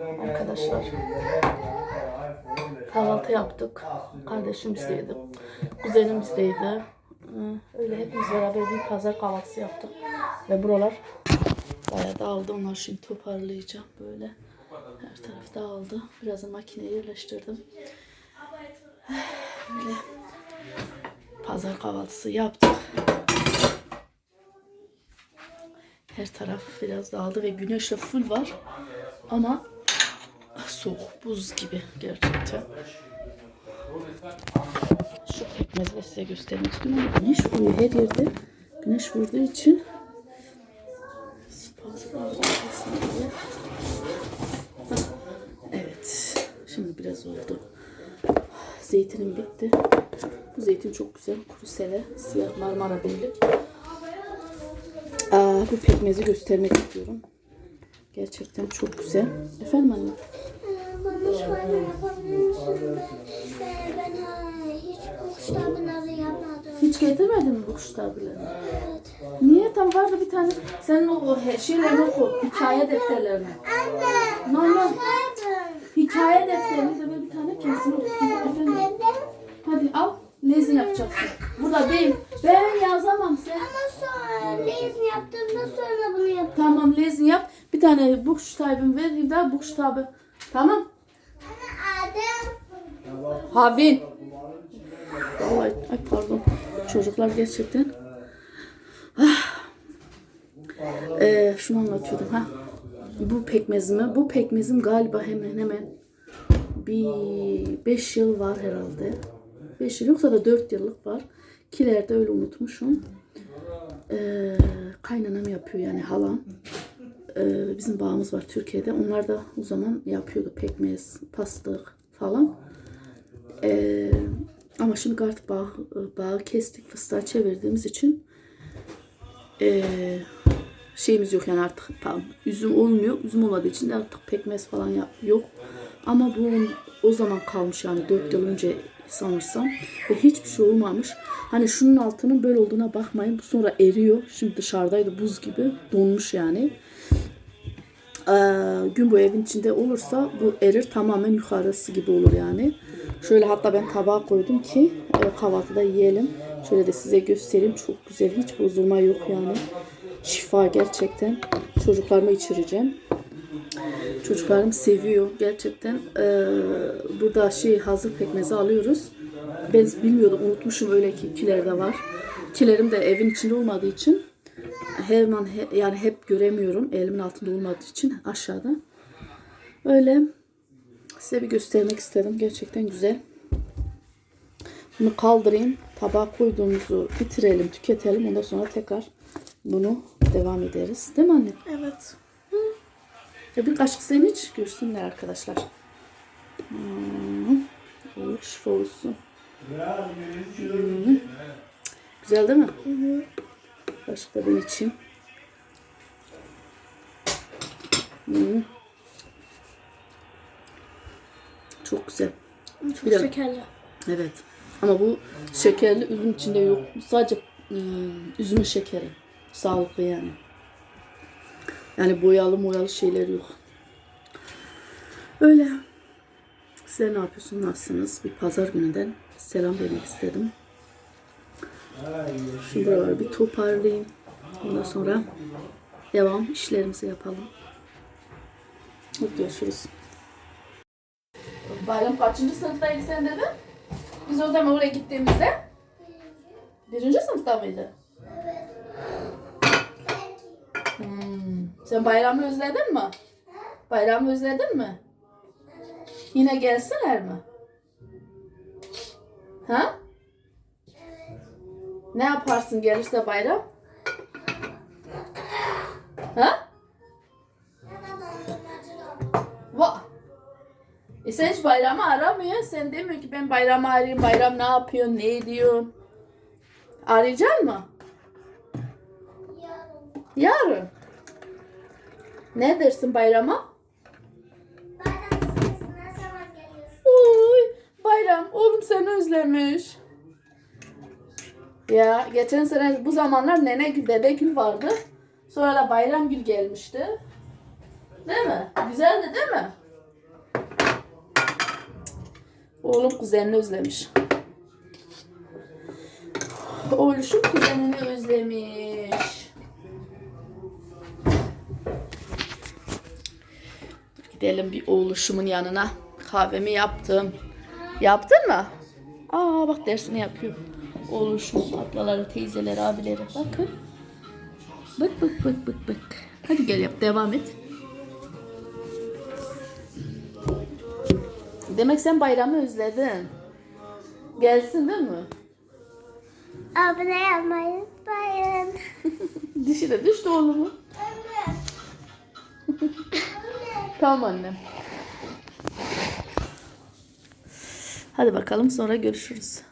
arkadaşlar. Kahvaltı yaptık. Kardeşim istedi. Kuzenim istedi. Ee, Öyle hepimiz beraber bir pazar kahvaltısı yaptık. Ve buralar bayağı dağıldı. Onları şimdi toparlayacağım böyle. Her taraf dağıldı. Biraz da makineye yerleştirdim. Böyle pazar kahvaltısı yaptık. Her taraf biraz dağıldı ve güneş de full var. Ama soğuk, buz gibi gerçekten. Şu pekmezi de size göstermek istiyorum güneş vuruyor her yerde. Güneş vurduğu için Evet. Şimdi biraz oldu. Zeytinim bitti. Bu zeytin çok güzel. Kuru sele, siyah marmara belli. Aa, bu pekmezi göstermek istiyorum. Gerçekten çok güzel. Efendim anne? Şöyle yapabilir misin? Ben e, hiç bu kitabını yapmadım. Hiç getirmedin mi bu kuştabileri? Evet. Niye? Tam vardı bir tane. Senin o, o şeylerini oku. Hikaye defterlerini. Anne. Normal. Hikaye defterini de böyle bir tane kesin okusun. Efendim. Hadi al. Lezin yapacaksın. Burada değil. Ben yazamam sen. Ama sonra lezin yaptığımda sonra bunu yap. Tamam lezin yap. Bir tane Buchstaben ver. Bir daha Buchstabe. Tamam. Havin. Vallahi ay pardon. Çocuklar gerçekten. Ah. Ee, şunu anlatıyordum ha. Bu pekmezimi, bu pekmezim galiba hemen hemen bir 5 yıl var herhalde. 5 yıl yoksa da 4 yıllık var. Kilerde öyle unutmuşum. Ee, kaynanam yapıyor yani halam. Ee, bizim bağımız var Türkiye'de. Onlar da o zaman yapıyordu pekmez, pastık falan. Ee, ama şimdi artık bağ, bağı kestik, fıstığa çevirdiğimiz için ee, şeyimiz yok yani artık tam üzüm olmuyor. Üzüm olmadığı için de artık pekmez falan yok. Ama bu o zaman kalmış yani 4 yıl önce sanırsam ve hiçbir şey olmamış. Hani şunun altının böyle olduğuna bakmayın. Bu sonra eriyor. Şimdi dışarıdaydı buz gibi donmuş yani. Ee, gün bu evin içinde olursa bu erir tamamen yukarısı gibi olur yani. Şöyle hatta ben tabağa koydum ki e, kahvaltıda yiyelim. Şöyle de size göstereyim. Çok güzel. Hiç bozulma yok yani. Şifa gerçekten. Çocuklarıma içireceğim. Çocuklarım seviyor gerçekten. Ee, burada şey hazır pekmezi alıyoruz. Ben bilmiyordum unutmuşum öyle ki kilerde var. Kilerim de evin içinde olmadığı için hemen he- yani hep göremiyorum elimin altında olmadığı için aşağıda. Öyle size bir göstermek istedim. Gerçekten güzel. Bunu kaldırayım. Tabağa koyduğumuzu bitirelim, tüketelim. Ondan sonra tekrar bunu devam ederiz. Değil mi anne? Evet. Ya bir kaşık sen iç. Görsünler arkadaşlar. Hmm. Şifa olsun. Hmm. Güzel değil mi? Hı hı. Kaşık da ben içeyim. Hmm. Çok güzel. Çok Bir de- şekerli. Evet. Ama bu şekerli üzüm içinde yok. Sadece ım, üzümün şekeri. Sağlıklı yani. Yani boyalı moyalı şeyler yok. Öyle. Size ne yapıyorsunuz? Nasılsınız? Bir pazar gününden selam vermek istedim. Şimdi buraları bir toparlayayım. Ondan sonra devam işlerimizi yapalım. Hadi görüşürüz. Bayram kaçıncı sınıftaydı sen dedin? Biz o zaman oraya gittiğimizde birinci sınıfta mıydı? Hmm. Sen bayramı özledin mi? Bayramı özledin mi? Yine gelsinler mi? Ha? Ne yaparsın gelirse bayram? Ha? Va. E sen hiç bayramı aramıyorsun. Sen demiyor ki ben bayramı arayayım. Bayram ne yapıyor, ne ediyor? Arayacak mı? Yarın. Yarın. Ne dersin bayrama? Bayram ne zaman geliyorsun? Oy, bayram oğlum seni özlemiş. Ya geçen sene bu zamanlar nene nenegül, dedegül vardı. Sonra da bayramgül gelmişti. Değil mi? Güzeldi değil mi? Oğlum kuzenini özlemiş. Oğluşum kuzenini özlemiş. Gidelim bir oğluşumun yanına. Kahvemi yaptım. Yaptın mı? Aa bak dersini yapıyor. Oğluşum, ablaları, teyzeleri, abileri. Bakın. Bık bık bık bık bık. Hadi gel yap devam et. Demek sen bayramı özledin. Gelsin değil mi? Abone olmayı unutmayın. Dişine düştü oğlumu. Tamam annem. Hadi bakalım sonra görüşürüz.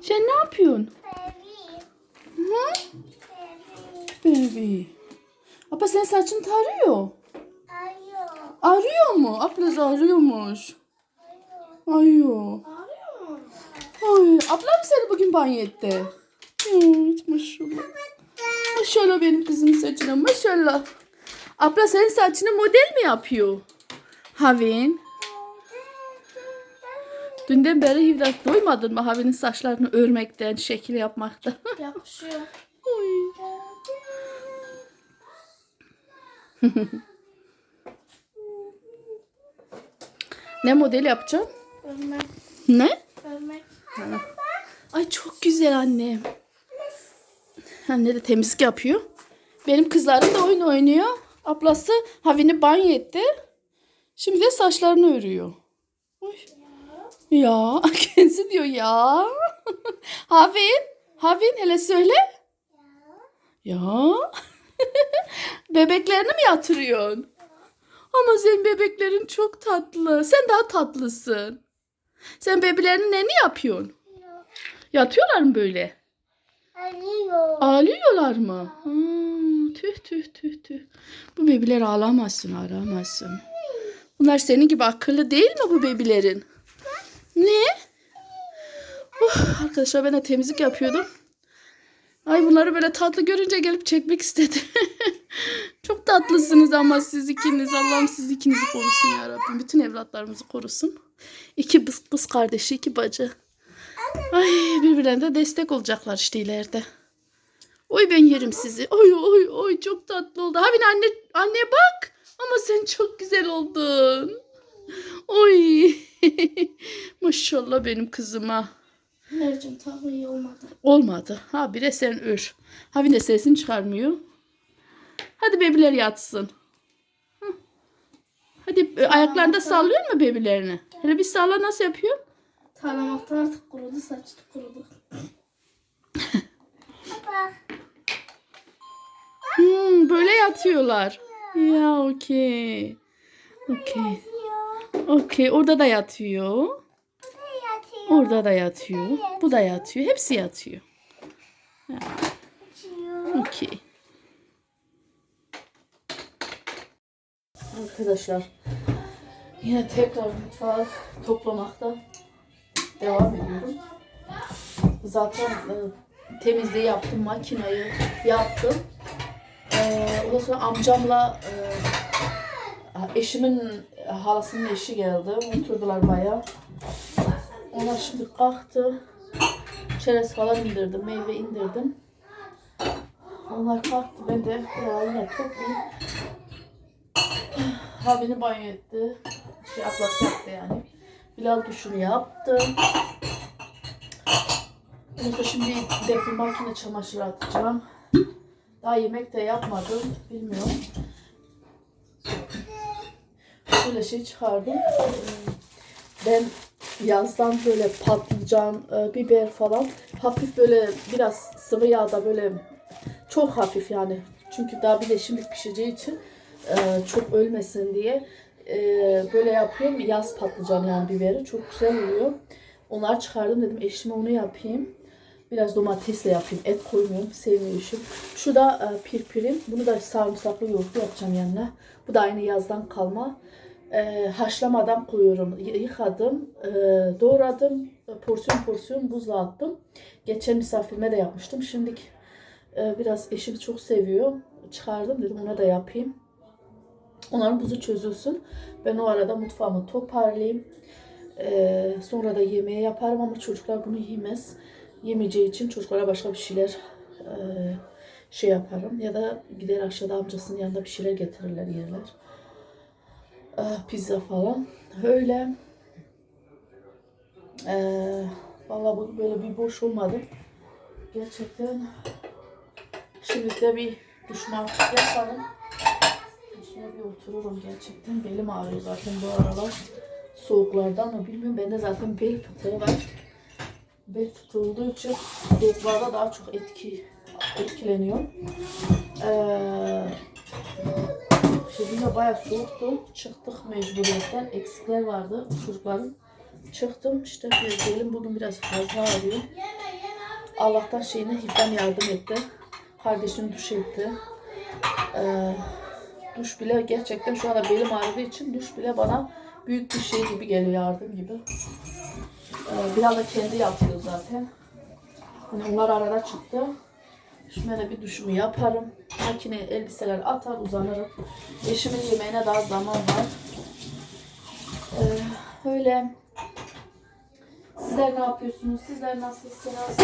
Sen ne yapıyorsun? Hı? Baby. Apa sen saçın tarıyor. Ayo. Arıyor mu? Ablası arıyormuş. Arıyor. Arıyor mu? Ay, ablam mı seni bugün banyo etti? Evet, maşallah. Maşallah benim kızımın saçına maşallah. Abla senin saçını model mi yapıyor? Havin. Dünden beri Hivdat doymadın mı Havin'in saçlarını örmekten, şekil yapmaktan? Yapışıyor. Oy. ne model yapacağım? Örmek. Ne? Örmek. Ay çok güzel annem. Anne de temizlik yapıyor. Benim kızlarım da oyun oynuyor. Ablası Havin'i banyo etti. Şimdi de saçlarını örüyor. Oy. Ya kendisi diyor ya. Havin, Havin hele söyle. Ya. Bebeklerini mi yatırıyorsun? Ama senin bebeklerin çok tatlı. Sen daha tatlısın. Sen bebelerinin ne yapıyorsun? Yatıyorlar mı böyle? Arıyor. Ağlıyorlar mı? Hmm, tüh tüh tüh tüh. Bu bebiler ağlamasın ağlamasın. Bunlar senin gibi akıllı değil mi bu bebilerin? Ne? Oh, arkadaşlar ben de temizlik yapıyordum. Ay bunları böyle tatlı görünce gelip çekmek istedim. Tatlısınız ama siz ikiniz. Allah'ım siz ikinizi korusun ya Rabbim. Bütün evlatlarımızı korusun. İki kız, kız kardeşi, iki bacı. Ay birbirlerine de destek olacaklar işte ileride. Oy ben yerim sizi. Oy oy oy çok tatlı oldu. Habin anne anne bak. Ama sen çok güzel oldun. Oy. Maşallah benim kızıma. Mercim tabii iyi olmadı. Olmadı. Ha bire sen ör. Habin de sesini çıkarmıyor. Hadi bebiler yatsın. Hı. Hadi e, ayaklarında sallıyor mu bebilerini? Hele bir salla nasıl yapıyor? Tarlamaktan artık kurudu, saç kurudu. Baba. Hmm, böyle yatıyorlar. Ya okey. Okey. Okey. Orada da yatıyor. Yatıyor. Orada da yatıyor. Bu da yatıyor. Hepsi yatıyor. Yatıyor. Okey. Arkadaşlar yine tekrar mutfağı toplamakta devam ediyorum. Zaten e, temizliği yaptım, makinayı yaptım. E, ondan sonra amcamla e, eşimin halasının eşi geldi. Oturdular bayağı. Onlar şimdi kalktı. Çerez falan indirdim, meyve indirdim. Onlar kalktı. Ben de buraları yine toplayayım. Abini banyo etti. Şey, ablası yaptı yani. Bilal duşunu yaptı. Ondan sonra şimdi defne makine çamaşır atacağım. Daha yemek de yapmadım. Bilmiyorum. Böyle şey çıkardım. Ben yazdan böyle patlıcan, e, biber falan hafif böyle biraz sıvı yağda böyle çok hafif yani. Çünkü daha bir de şimdi pişeceği için e, çok ölmesin diye e, böyle yapıyorum. Yaz patlıcan yani biberi çok güzel oluyor. Onları çıkardım dedim eşime onu yapayım. Biraz domatesle yapayım. Et koymuyorum. Sevmiyorum. Şu da e, pirpirim. Bunu da sarımsaklı yoğurtlu yapacağım yanına. Bu da aynı yazdan kalma. E, haşlamadan koyuyorum. Yıkadım. e, doğradım. e, Porsiyon porsiyon buzla attım. Geçen misafirime de yapmıştım. Şimdi Ee, biraz eşim çok seviyor. Çıkardım dedim ona da yapayım. Onların buzu çözülsün. Ben o arada mutfağımı toparlayayım. Ee, sonra da yemeği yaparım ama çocuklar bunu yemez. Yemeyeceği için çocuklara başka bir şeyler e, şey yaparım. Ya da gider aşağıda amcasının yanında bir şeyler getirirler yerler. Ah, pizza falan. Öyle. Ee, vallahi bu böyle bir boş olmadı. Gerçekten şimdi de bir duşma yapalım. Üstüne bir otururum gerçekten. Belim ağrıyor zaten bu aralar. Soğuklardan mı bilmiyorum. Bende zaten bel fıtığı var. Bel fıtığı için soğuklarda daha çok etki etkileniyor. Ee, Şimdi bayağı soğuktu. Çıktık mecburiyetten. Eksikler vardı çocukların. Çıktım işte belim bugün biraz fazla ağrıyor. Allah'tan şeyine Hifan yardım etti. Kardeşim duş etti. Ee, duş bile gerçekten şu anda belim ağrıdığı için duş bile bana büyük bir şey gibi geliyor yardım gibi. Ee, biraz da kendi yapıyor zaten. Hani onlar arada çıktı. Şimdi de bir duşumu yaparım. Makine elbiseler atar uzanırım. Eşimin yemeğine daha zaman var. Ee, öyle. Sizler ne yapıyorsunuz? Sizler nasılsınız?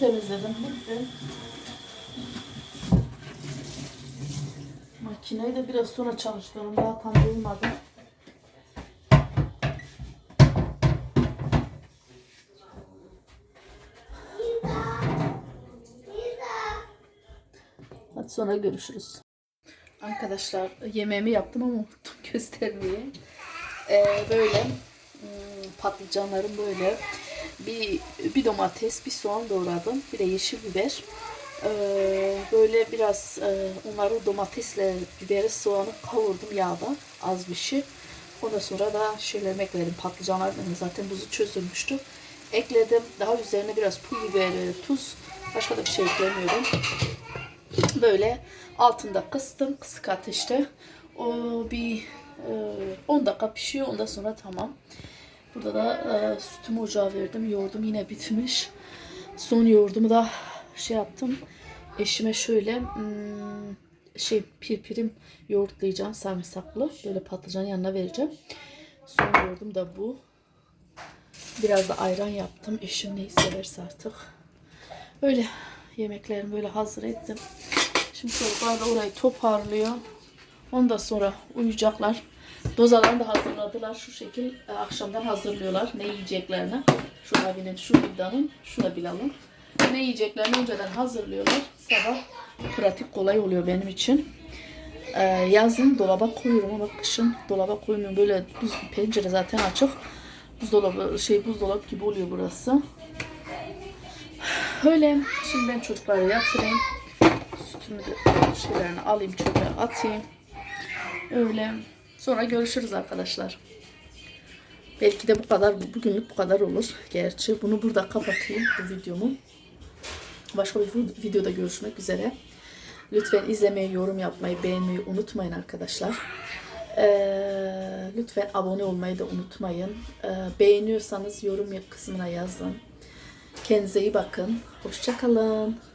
Temizledim. Bitti. Makineyi de biraz sonra çalıştırdım. Daha tam duymadım. Hadi sonra görüşürüz. Arkadaşlar yemeğimi yaptım ama unuttum göstermeyi. Ee, böyle patlıcanlarım böyle bir, bir domates, bir soğan doğradım. Bir de yeşil biber. Ee, böyle biraz e, onları domatesle biberi soğanı kavurdum yağda az bir şey. Ondan sonra da şeylerimi ekledim. Patlıcanlar benim zaten buzu çözülmüştü. Ekledim. Daha üzerine biraz pul biberi, tuz. Başka da bir şey eklemiyorum. Böyle altında kıstım kısık ateşte. O bir e, 10 dakika pişiyor. Ondan sonra tamam. Burada da e, sütümü ocağa verdim. Yoğurdum yine bitmiş. Son yoğurdumu da şey yaptım. Eşime şöyle hmm, şey pirpirim yoğurtlayacağım sarımsaklı. Böyle patlıcanın yanına vereceğim. Son yoğurdum da bu. Biraz da ayran yaptım. Eşim neyi severse artık. Öyle yemeklerimi böyle hazır ettim. Şimdi çocuklar da orayı toparlıyor. Ondan sonra uyuyacaklar. Dozalarını da hazırladılar. Şu şekil e, akşamdan hazırlıyorlar ne yiyeceklerini. Şu abinin, şu Bildan'ın, şu da Bilal'ın. Ne yiyeceklerini önceden hazırlıyorlar. Sabah pratik kolay oluyor benim için. E, yazın dolaba koyuyorum ama kışın dolaba koymuyorum. Böyle buz, pencere zaten açık. Buzdolabı, şey buzdolabı gibi oluyor burası. Öyle. Şimdi ben çocukları yatırayım. Sütümü de şeylerini alayım çöpe atayım. Öyle. Sonra görüşürüz arkadaşlar. Belki de bu kadar, bugünlük bu kadar olur. Gerçi bunu burada kapatayım bu videomu. Başka bir videoda görüşmek üzere. Lütfen izlemeyi, yorum yapmayı, beğenmeyi unutmayın arkadaşlar. Ee, lütfen abone olmayı da unutmayın. Ee, beğeniyorsanız yorum kısmına yazın. Kendinize iyi bakın. Hoşçakalın.